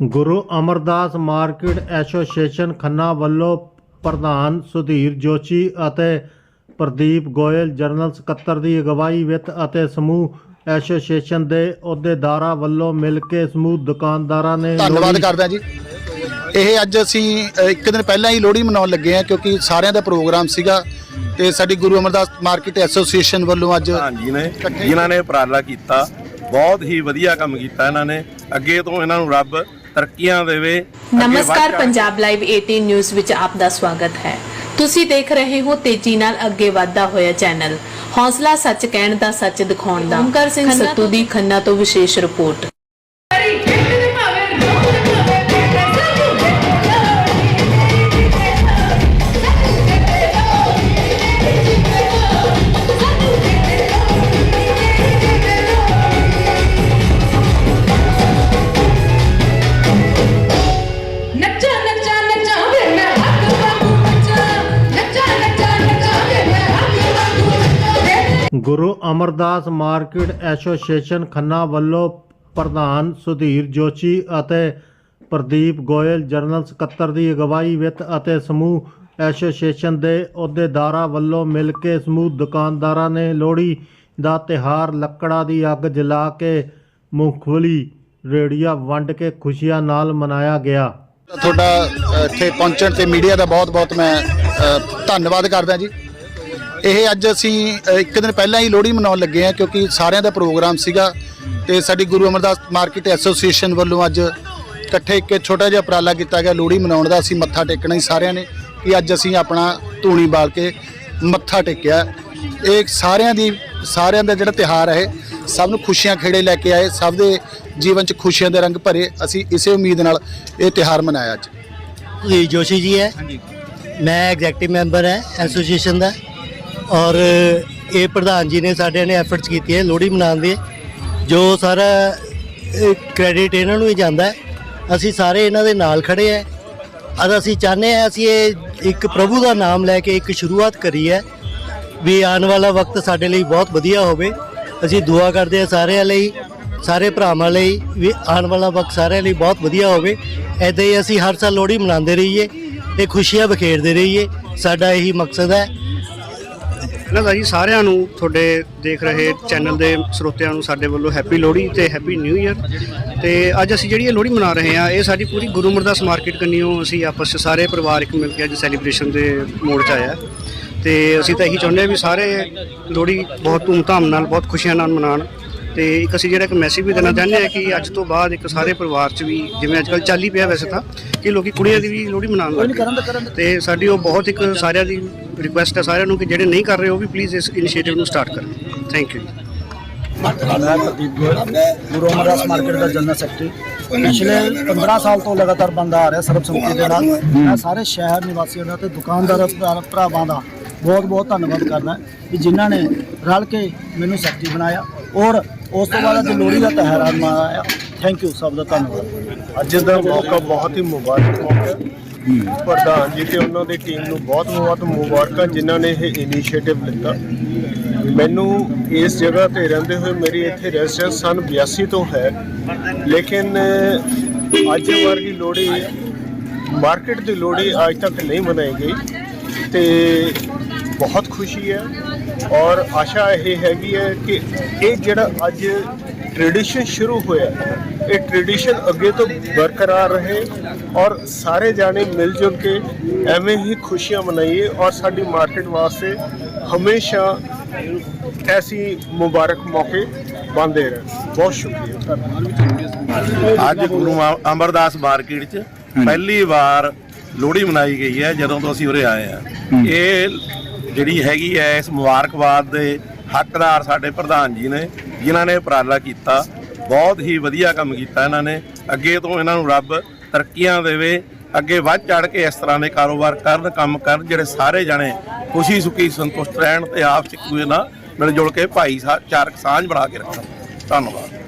ਗੁਰੂ Amardas market association Khanna ਵੱਲੋਂ ਪ੍ਰਧਾਨ ਸੁਧੀਰ ਜੋਸ਼ੀ ਅਤੇ ਪ੍ਰਦੀਪ ਗੋਇਲ ਜਨਰਲ ਸਕੱਤਰ ਦੀ ਅਗਵਾਈ ਵਿੱਚ ਅਤੇ ਸਮੂਹ ਐਸੋਸੀਏਸ਼ਨ ਦੇ ਅਹੁਦੇਦਾਰਾਂ ਵੱਲੋਂ ਮਿਲ ਕੇ ਸਮੂਹ ਦੁਕਾਨਦਾਰਾਂ ਨੇ ਧੰਨਵਾਦ ਕਰਦਾ ਜੀ। ਇਹ ਅੱਜ ਅਸੀਂ ਇੱਕ ਦਿਨ ਪਹਿਲਾਂ ਹੀ ਲੋਹੜੀ ਮਨਾਉਣ ਲੱਗੇ ਆ ਕਿਉਂਕਿ ਸਾਰਿਆਂ ਦਾ ਪ੍ਰੋਗਰਾਮ ਸੀਗਾ ਤੇ ਸਾਡੀ ਗੁਰੂ ਅਮਰਦਾਸ ਮਾਰਕੀਟ ਐਸੋਸੀਏਸ਼ਨ ਵੱਲੋਂ ਅੱਜ ਹਾਂਜੀ ਨੇ ਜਿਨ੍ਹਾਂ ਨੇ ਉਪਰਾਲਾ ਕੀਤਾ ਬਹੁਤ ਹੀ ਵਧੀਆ ਕੰਮ ਕੀਤਾ ਇਹਨਾਂ ਨੇ। ਅੱਗੇ ਤੋਂ ਇਹਨਾਂ ਨੂੰ ਰੱਬ ਤਰੱਕੀਆਂ ਦੇਵੇ ਨਮਸਕਾਰ ਪੰਜਾਬ ਲਾਈਵ 18 ਨਿਊਜ਼ ਵਿੱਚ ਆਪ ਦਾ ਸਵਾਗਤ ਹੈ। ਤੁਸੀਂ ਦੇਖ ਰਹੇ ਹੋ ਤੇਜ਼ੀ ਨਾਲ ਅੱਗੇ ਵਧਦਾ ਹੋਇਆ ਚੈਨਲ। ਹੌਸਲਾ ਸੱਚ ਕਹਿਣ ਦਾ ਸੱਚ ਦਿਖਾਉਣ ਦਾ। ਓਮਕਾਰ ਸਿੰਘ ਸੱਤੂ ਦੀ ਖੰਨਾ ਤੋਂ ਵਿਸ਼ੇਸ਼ report. Guru Amardas market association Khanna ਵੱਲੋਂ ਪ੍ਰਧਾਨ ਸੁਧੀਰ ਜੋਸ਼ੀ ਅਤੇ ਪ੍ਰਦੀਪ ਗੋਇਲ, ਜਨਰਲ ਸਕੱਤਰ ਦੀ ਅਗਵਾਈ ਵਿੱਚ ਅਤੇ ਸਮੂਹ ਐਸੋਸੀਏਸ਼ਨ ਦੇ ਅਹੁਦੇਦਾਰਾਂ ਵੱਲੋਂ ਮਿਲ ਕੇ ਸਮੂਹ ਦੁਕਾਨਦਾਰਾਂ ਨੇ ਲੋਹੜੀ ਦਾ ਤਿਹਾਰ ਲੱਕੜਾਂ ਦੀ ਅੱਗ ਜਲਾ ਕੇ ਮੂੰਗਫਲੀ ਰੇੜੀਆਂ ਵੰਡ ਕੇ ਖੁਸ਼ੀਆਂ ਨਾਲ ਮਨਾਇਆ ਗਿਆ। ਤੁਹਾਡਾ ਇੱਥੇ ਪਹੁੰਚਣ ਤੇ ਮੀਡੀਆ ਦਾ ਬਹੁਤ-ਬਹੁਤ ਮੈਂ ਧੰਨਵਾਦ ਕਰਦਾ ਜੀ। ਇਹ ਅੱਜ ਅਸੀਂ ਇੱਕ ਦਿਨ ਪਹਿਲਾਂ ਹੀ ਲੋਹੜੀ ਮਨਾਉਣ ਲੱਗੇ ਆ ਕਿਉਂਕਿ ਸਾਰਿਆਂ ਦਾ ਪ੍ਰੋਗਰਾਮ ਸੀਗਾ ਤੇ ਸਾਡੀ ਗੁਰੂ ਅਮਰਦਾਸ ਮਾਰਕੀਟ ਐਸੋਸੀਏਸ਼ਨ ਵੱਲੋਂ ਅੱਜ ਇਕੱਠੇ ਇੱਕ ਛੋਟਾ ਜਿਹਾ ਉਪਰਾਲਾ ਕੀਤਾ ਗਿਆ ਲੋਹੜੀ ਮਨਾਉਣ ਦਾ। ਅਸੀਂ ਮੱਥਾ ਟੇਕਣਾ ਹੀ ਸਾਰਿਆਂ ਨੇ ਕਿ ਅੱਜ ਅਸੀਂ ਆਪਣਾ ਧੂਣੀ ਬਾਲ ਕੇ ਮੱਥਾ ਟੇਕਿਆ। ਇਹ ਸਾਰਿਆਂ ਦੀ ਸਾਰਿਆਂ ਦਾ ਜਿਹੜਾ ਤਿਹਾਰ ਹੈ ਸਭ ਨੂੰ ਖੁਸ਼ੀਆਂ ਖੇੜੇ ਲੈ ਕੇ ਆਏ ਸਭ ਦੇ ਜੀਵਨ 'ਚ ਖੁਸ਼ੀਆਂ ਦੇ ਰੰਗ ਭਰੇ। ਅਸੀਂ ਇਸੇ ਉਮੀਦ ਨਾਲ ਇਹ ਤਿਹਾਰ ਮਨਾਇਆ ਅੱਜ। ਸੁਧੀਰ ਜੋਸ਼ੀ ਜੀ ਹੈ। ਮੈਂ ਐਗਜ਼ੈਕਟਿਵ ਮੈਂਬਰ ਹੈ ਐਸੋਸੀਏਸ਼ਨ ਦਾ। ਔਰ ਇਹ ਪ੍ਰਧਾਨ ਜੀ ਨੇ ਸਾਡੇ ਨੇ ਐਫਰਟਸ ਕੀਤੇ ਹੈ, ਲੋਹੜੀ ਮਨਾਉਣ ਦੇ। ਜੋ ਸਾਰਾ ਕ੍ਰੈਡਿਟ ਇਹਨਾਂ ਨੂੰ ਹੀ ਜਾਂਦਾ ਹੈ। ਅਸੀਂ ਸਾਰੇ ਇਹਨਾਂ ਦੇ ਨਾਲ ਖੜੇ ਹੈ। ਅਦ ਅਸੀਂ ਚਾਹੁੰਦੇ ਹਾਂ, ਅਸੀਂ ਇਹ ਇੱਕ ਪ੍ਰਭੂ ਦਾ ਨਾਮ ਲੈ ਕੇ ਇੱਕ ਸ਼ੁਰੂਆਤ ਕਰੀ ਹੈ। ਵੀ ਆਉਣ ਵਾਲਾ ਵਕਤ ਸਾਡੇ ਲਈ ਬਹੁਤ ਵਧੀਆ ਹੋਵੇ। ਅਸੀਂ ਦੁਆ ਕਰਦੇ ਹਾਂ ਸਾਰਿਆਂ ਲਈ, ਸਾਰੇ ਭਰਾਵਾਂ ਲਈ ਵੀ ਆਉਣ ਵਾਲਾ ਵਕਤ ਸਾਰਿਆਂ ਲਈ ਬਹੁਤ ਵਧੀਆ ਹੋਵੇ। ਐਦਾਂ ਹੀ ਅਸੀਂ ਹਰ ਸਾਲ ਲੋਹੜੀ ਮਨਾਉਂਦੇ ਰਹੀਏ ਤੇ ਖੁਸ਼ੀਆਂ ਬਖੇਰਦੇ ਰਹੀਏ। ਸਾਡਾ ਇਹੀ ਮਕਸਦ ਹੈ ਇਹਨਾਂ ਦਾ ਜੀ ਸਾਰਿਆਂ ਨੂੰ ਤੁਹਾਡੇ ਦੇਖ ਰਹੇ ਚੈਨਲ ਦੇ ਸਰੋਤਿਆਂ ਨੂੰ ਸਾਡੇ ਵੱਲੋਂ ਹੈਪੀ ਲੋਹੜੀ ਤੇ ਹੈਪੀ ਨਿਊ ਇਅਰ ਤੇ ਅੱਜ ਅਸੀਂ ਜਿਹੜੀ ਇਹ ਲੋਹੜੀ ਮਨਾ ਰਹੇ ਹਾਂ, ਇਹ ਸਾਡੀ ਪੂਰੀ ਗੁਰੂ ਅਮਰਦਾਸ ਮਾਰਕੀਟ ਕੰਨੀਓ ਅਸੀਂ ਆਪਸ 'ਚ ਸਾਰੇ ਪਰਿਵਾਰ ਇੱਕ ਮਿਲ ਕੇ ਅੱਜ ਸੈਲੀਬ੍ਰੇਸ਼ਨ ਦੇ ਮੋੜ 'ਚ ਆਇਆ। ਤੇ ਅਸੀਂ ਤਾਂ ਇਹੀ ਚਾਹੁੰਦੇ ਹਾਂ ਵੀ ਸਾਰੇ ਲੋਹੜੀ ਬਹੁਤ ਧੂਮਧਾਮ ਨਾਲ, ਬਹੁਤ ਖੁਸ਼ੀਆਂ ਨਾਲ ਮਨਾਉਣ। ਤੇ ਇੱਕ ਅਸੀਂ ਜਿਹੜਾ ਇੱਕ ਮੈਸੇਜ ਵੀ ਦੇਣਾ ਚਾਹੁੰਦੇ ਹਾਂ ਕਿ ਅੱਜ ਤੋਂ ਬਾਅਦ ਇੱਕ ਸਾਰੇ ਪਰਿਵਾਰ 'ਚ ਵੀ, ਜਿਵੇਂ ਅੱਜ ਕੱਲ੍ਹ ਚੱਲ ਹੀ ਪਿਆ ਵੈਸੇ ਤਾਂ, ਕਿ ਲੋਕੀ ਕੁੜੀਆਂ ਦੀ ਵੀ ਲੋਹੜੀ ਮਨਾਉਣ ਲੱਗ ਗਏ ਤੇ ਸਾਡੀ ਉਹ ਬਹੁਤ ਇੱਕ ਸਾਰਿਆਂ ਦੀ ਰਿਕੁਐਸਟ ਹੈ ਸਾਰਿਆਂ ਨੂੰ ਕਿ ਜਿਹੜੇ ਨਹੀਂ ਕਰ ਰਹੇ ਉਹ ਵੀ ਪਲੀਜ਼ ਇਸ ਇਨੀਸ਼ੀਏਟਿਵ ਨੂੰ ਸਟਾਰਟ ਕਰਨ। ਥੈਂਕ ਯੂ ਮੈਂ ਪ੍ਰਦੀਪ ਗੋਇਲ ਗੁਰੂ ਅਮਰਦਾਸ ਮਾਰਕੀਟ ਦਾ ਜਨਰਲ ਸੈਕਟਰੀ ਪਿਛਲੇ 15 ਸਾਲ ਤੋਂ ਲਗਾਤਾਰ ਬੰਦਾ ਆ ਰਿਹਾ ਸਰਬਸੰਮਤੀ ਦੇ ਨਾਲ। ਮੈਂ ਸਾਰੇ ਸ਼ਹਿਰ ਨਿਵਾਸੀਆਂ ਦਾ ਤੇ ਦੁਕਾਨਦਾਰ ਭਰਾ- ਭਰਾਵਾਂ ਦਾ ਬਹੁਤ ਬਹੁਤ ਧੰਨਵਾਦ ਕਰਦਾ ਕਿ ਜਿਨ੍ਹਾਂ ਨੇ ਰਲ ਕੇ ਮੈਨੂੰ ਸੈਕਟਰੀ ਬਣਾਇਆ। ਔਰ ਉਸ ਤੋਂ ਬਾਅਦ ਅੱਜ ਲੋਹੜੀ ਦਾ ਤਿਉਹਾਰ ਮਨਾਇਆ ਥੈਂਕ ਯੂ ਸਭ ਦਾ ਧੰਨਵਾਦ। ਅੱਜ ਦਾ ਮੌਕਾ ਬਹੁਤ ਹੀ ਮੁਬਾਰਕ ਮੌਕਾ। ਪ੍ਰਧਾਨ ਜੀ ਤੇ ਉਹਨਾਂ ਦੀ ਟੀਮ ਨੂੰ ਬਹੁਤ ਬਹੁਤ ਮੁਬਾਰਕਾਂ ਜਿਨ੍ਹਾਂ ਨੇ ਇਹ ਇਨੀਸ਼ੀਏਟਿਵ ਲਿੱਤਾ। ਮੈਨੂੰ ਇਸ ਜਗ੍ਹਾ ਤੇ ਰਹਿੰਦੇ ਹੋਏ ਮੇਰੀ ਇੱਥੇ ਰੈਜ਼ੀਡੈਂਸ ਸਨ 82 ਤੋਂ ਹੈ। ਲੇਕਿਨ ਅੱਜ ਵਰਗੀ ਲੋਹੜੀ ਮਾਰਕੀਟ ਦੀ ਲੋਹੜੀ ਅੱਜ ਤੱਕ ਨਹੀਂ ਮਨਾਈ ਗਈ। ਤੇ ਬਹੁਤ ਖੁਸ਼ੀ ਹੈ ਔਰ ਆਸ਼ਾ ਇਹ ਹੈਗੀ ਹੈ ਕਿ ਇਹ ਜਿਹੜਾ ਅੱਜ ਟ੍ਰੈਡੀਸ਼ਨ ਸ਼ੁਰੂ ਹੋਇਆ ਹੈ, ਇਹ ਟ੍ਰੈਡੀਸ਼ਨ ਅੱਗੇ ਤੋਂ ਬਰਕਰਾਰ ਰਹੇ ਔਰ ਸਾਰੇ ਜਾਣੇ ਮਿਲ ਜੁਲ ਕੇ ਐਵੇਂ ਹੀ ਖੁਸ਼ੀਆਂ ਮਨਾਈਏ ਔਰ ਸਾਡੀ ਮਾਰਕੀਟ ਵਾਸਤੇ ਹਮੇਸ਼ਾ ਐਸੀ ਮੁਬਾਰਕ ਮੌਕੇ ਬੰਦੇ ਰਹਿਣ ਬਹੁਤ ਸ਼ੁਕਰੀਆ। ਅੱਜ ਗੁਰੂ ਅਮ- ਅਮਰਦਾਸ ਮਾਰਕੀਟ 'ਚ ਪਹਿਲੀ ਵਾਰ ਲੋਹੜੀ ਮਨਾਈ ਗਈ ਹੈ ਜਦੋਂ ਤੋਂ ਅਸੀਂ ਉਰੇ ਆਏ ਆ ਇਹ ਜਿਹੜੀ ਹੈਗੀ ਹੈ ਇਸ ਮੁਬਾਰਕਬਾਦ ਦੇ ਹੱਕਦਾਰ ਸਾਡੇ ਪ੍ਰਧਾਨ ਜੀ ਨੇ, ਜਿਨ੍ਹਾਂ ਨੇ ਉਪਰਾਲਾ ਕੀਤਾ, ਬਹੁਤ ਹੀ ਵਧੀਆ ਕੰਮ ਕੀਤਾ ਇਹਨਾਂ ਨੇ। ਅੱਗੇ ਤੋਂ ਇਹਨਾਂ ਨੂੰ ਰੱਬ ਤਰੱਕੀਆਂ ਦੇਵੇ, ਅੱਗੇ ਵੱਧ ਚੜ ਕੇ ਇਸ ਤਰ੍ਹਾਂ ਦੇ ਕਾਰੋਬਾਰ ਕਰਨ, ਕੰਮ ਕਰਨ, ਜਿਹੜੇ ਸਾਰੇ ਜਣੇ ਖੁਸ਼ੀ, ਸੁਖੀ, ਸੰਤੁਸ਼ਟ ਰਹਿਣ ਤੇ ਆਪ ਵਿੱਚ ਇੱਕ ਦੂਜੇ ਨਾਲ ਮਿਲ ਜੁਲ ਕੇ ਭਾਈਚਾਰਕ ਸਾਂਝ ਬਣਾ ਕੇ ਰੱਖਣ। ਧੰਨਵਾਦ।